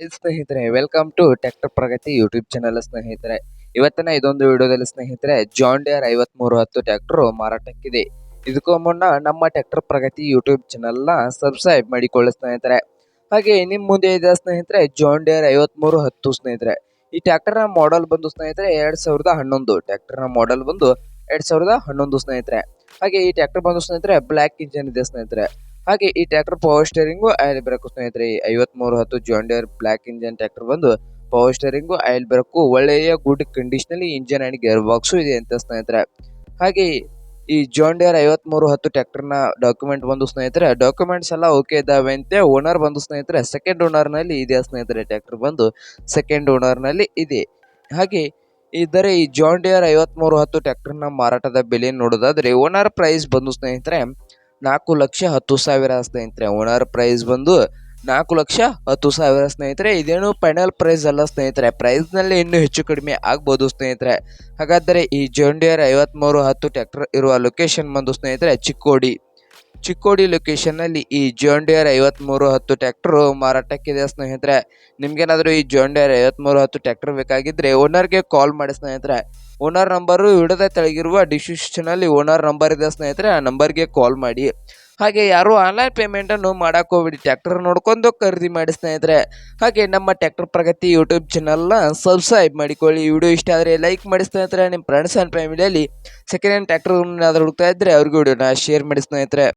ಸ್ನೇಹಿತರೆ welcome to tractor Pragati YouTube channel ಸ್ನೇಹಿತರೆ. ಇವತ್ತಿನ ಇದೊಂದು ವಿಡಿಯೋದಲ್ಲಿ ಸ್ನೇಹಿತರೆ ಜಾನ್ ಡಿಯರ್ ಐವತ್ಮೂರು ಹತ್ತು ಟ್ಯಾಕ್ಟರ್ ಮಾರಾಟಕ್ಕಿದೆ. ಇದಕ್ಕೂ ಮುನ್ನ ನಮ್ಮ ಟ್ಯಾಕ್ಟರ್ ಪ್ರಗತಿ ಯೂಟ್ಯೂಬ್ ಚಾನಲ್ನ ಸಬ್ಸ್ಕ್ರೈಬ್ ಮಾಡಿಕೊಳ್ಳಿ ಸ್ನೇಹಿತರೆ. ಹಾಗೆ ನಿಮ್ಮ ಮುಂದೆ ಇದೆ ಸ್ನೇಹಿತರೆ ಜಾನ್ ಡಿಯರ್ ಐವತ್ಮೂರು ಹತ್ತು ಸ್ನೇಹಿತರೆ. ಈ ಟ್ರ್ಯಾಕ್ಟರ್ನ ಮಾಡೆಲ್ ಬಂದು ಸ್ನೇಹಿತರೆ, ಎರಡ್ ಸಾವಿರದ ಹನ್ನೊಂದು. ಟ್ರ್ಯಾಕ್ಟರ್ನ ಮಾಡೆಲ್ ಬಂದು ಎರಡ್ ಸಾವಿರದ ಹನ್ನೊಂದು ಸ್ನೇಹಿತರೆ. ಹಾಗೆ ಈ ಟ್ಯಾಕ್ಟರ್ ಬಂದು ಸ್ನೇಹಿತರೆ ಬ್ಲ್ಯಾಕ್ ಇಂಜನ್ ಇದೆ ಸ್ನೇಹಿತರೆ. ಹಾಗೆ ಈ tractor power steering oil brake ಸ್ನೇಹಿತರೆ ಐವತ್ಮೂರು ಹತ್ತು John Deere block engine tractor ಬಂದು ಪವರ್ ಸ್ಟೇರಿಂಗು ಆಯಿಲ್ ಬ್ರೇಕು ಒಳ್ಳೆಯ ಗುಡ್ ಕಂಡೀಷನಲ್ಲಿ ಇಂಜನ್ ಅಂಡ್ ಗೇರ್ ಬಾಕ್ಸು ಇದೆ ಅಂತ ಸ್ನೇಹಿತರೆ. ಹಾಗೆ ಈ ಜಾಂಡಿಯರ್ ಐವತ್ಮೂರು ಹತ್ತು ಟ್ರ್ಯಾಕ್ಟರ್ನ ಡಾಕ್ಯುಮೆಂಟ್ ಬಂದು ಸ್ನೇಹಿತರೆ ಡಾಕ್ಯುಮೆಂಟ್ಸ್ ಎಲ್ಲ ಓಕೆ ಇದಾವೆ ಅಂತೆ ಓನರ್ ಬಂದು ಸ್ನೇಹಿತರೆ ಸೆಕೆಂಡ್ ಓನರ್ನಲ್ಲಿ ಇದೆ ಸ್ನೇಹಿತರೆ ಟ್ರ್ಯಾಕ್ಟರ್ ಬಂದು ಸೆಕೆಂಡ್ ಓನರ್ನಲ್ಲಿ ಇದೆ. ಹಾಗೆ ಇದರ ಈ ಜಾನ್ ಡಿಯರ್ ಐವತ್ಮೂರು ಹತ್ತು ಟ್ರ್ಯಾಕ್ಟರ್ನ ಮಾರಾಟದ ಬೆಲೆ ನೋಡೋದಾದ್ರೆ ಓನರ್ ಪ್ರೈಸ್ ಬಂದು ಸ್ನೇಹಿತರೆ ನಾಲ್ಕು ಲಕ್ಷ ಹತ್ತು ಸಾವಿರ ಸ್ನೇಹಿತರೆ, ಓನರ್ ಪ್ರೈಸ್ ಬಂದು ನಾಲ್ಕು ಲಕ್ಷ ಹತ್ತು ಸಾವಿರ ಸ್ನೇಹಿತರೆ, ಇದೇನು ಫೈನಲ್ ಪ್ರೈಸ್ ಅಲ್ಲ ಸ್ನೇಹಿತರೆ ಪ್ರೈಸ್ನಲ್ಲಿ ಇನ್ನೂ ಹೆಚ್ಚು ಕಡಿಮೆ ಆಗ್ಬೋದು ಸ್ನೇಹಿತರೆ. ಹಾಗಾದರೆ ಈ ಜೋಂಡಿಯರ್ ಐವತ್ತ್ಮೂರು ಹತ್ತು ಟ್ಯಾಕ್ಟರ್ ಇರುವ ಲೊಕೇಶನ್ ಬಂದು ಸ್ನೇಹಿತರೆ, ಚಿಕ್ಕೋಡಿ. ಚಿಕ್ಕೋಡಿ ಲೊಕೇಶನ್ನಲ್ಲಿ ಈ ಜೋಂಡಿಯರ್ ಐವತ್ಮೂರು ಹತ್ತು ಟ್ರ್ಯಾಕ್ಟರ್ ಮಾರಾಟಕ್ಕಿದೆ ಸ್ನೇಹಿತರೆ. ನಿಮ್ಗೇನಾದರೂ ಈ ಜೋಂಡಿಯರ್ ಐವತ್ಮೂರು ಹತ್ತು ಟ್ರ್ಯಾಕ್ಟರ್ ಬೇಕಾಗಿದ್ದರೆ ಓನರ್ಗೆ ಕಾಲ್ ಮಾಡಿ ಸ್ನೇಹಿತರೆ. ಓನರ್ ನಂಬರು ಇಡದೆ ತೆಳಗಿರುವ ಡಿಸ್ಕ್ರಿಪ್ಷನ್ ಅಲ್ಲಿ ಓನರ್ ನಂಬರ್ ಇದೆ ಸ್ನೇಹಿತರೆ, ಆ ನಂಬರ್ಗೆ ಕಾಲ್ ಮಾಡಿ. ಹಾಗೆ ಯಾರು ಆನ್ಲೈನ್ ಪೇಮೆಂಟನ್ನು ಮಾಡಕ್ಕೆ ಹೋಗ್ಬಿಡಿ ಟ್ರ್ಯಾಕ್ಟರ್ ನೋಡ್ಕೊಂಡು ಖರೀದಿ ಮಾಡಿ ಸ್ನೇಹಿತರೆ. ಹಾಗೆ ನಮ್ಮ ಟ್ರ್ಯಾಕ್ಟರ್ ಪ್ರಗತಿ ಯೂಟ್ಯೂಬ್ ಚಾನಲ್ನ ಸಬ್ಸ್ಕ್ರೈಬ್ ಮಾಡಿಕೊಳ್ಳಿ. ವಿಡಿಯೋ ಇಷ್ಟ ಆದರೆ ಲೈಕ್ ಮಾಡಿ ಸ್ನೇಹಿತರೆ, ನಿಮ್ಮ ಫ್ರೆಂಡ್ಸ್ ಆ್ಯಂಡ್ ಫ್ಯಾಮಿಲಿಯಲ್ಲಿ ಸೆಕೆಂಡ್ ಹ್ಯಾಂಡ್ ಏನಾದರೂ ಹುಡುಕ್ತಾ ಇದ್ದರೆ ಅವ್ರಿಗೆ ವಿಡಿಯೋನ ಶೇರ್ ಮಾಡಿ ಸ್ನೇಹಿತರೆ.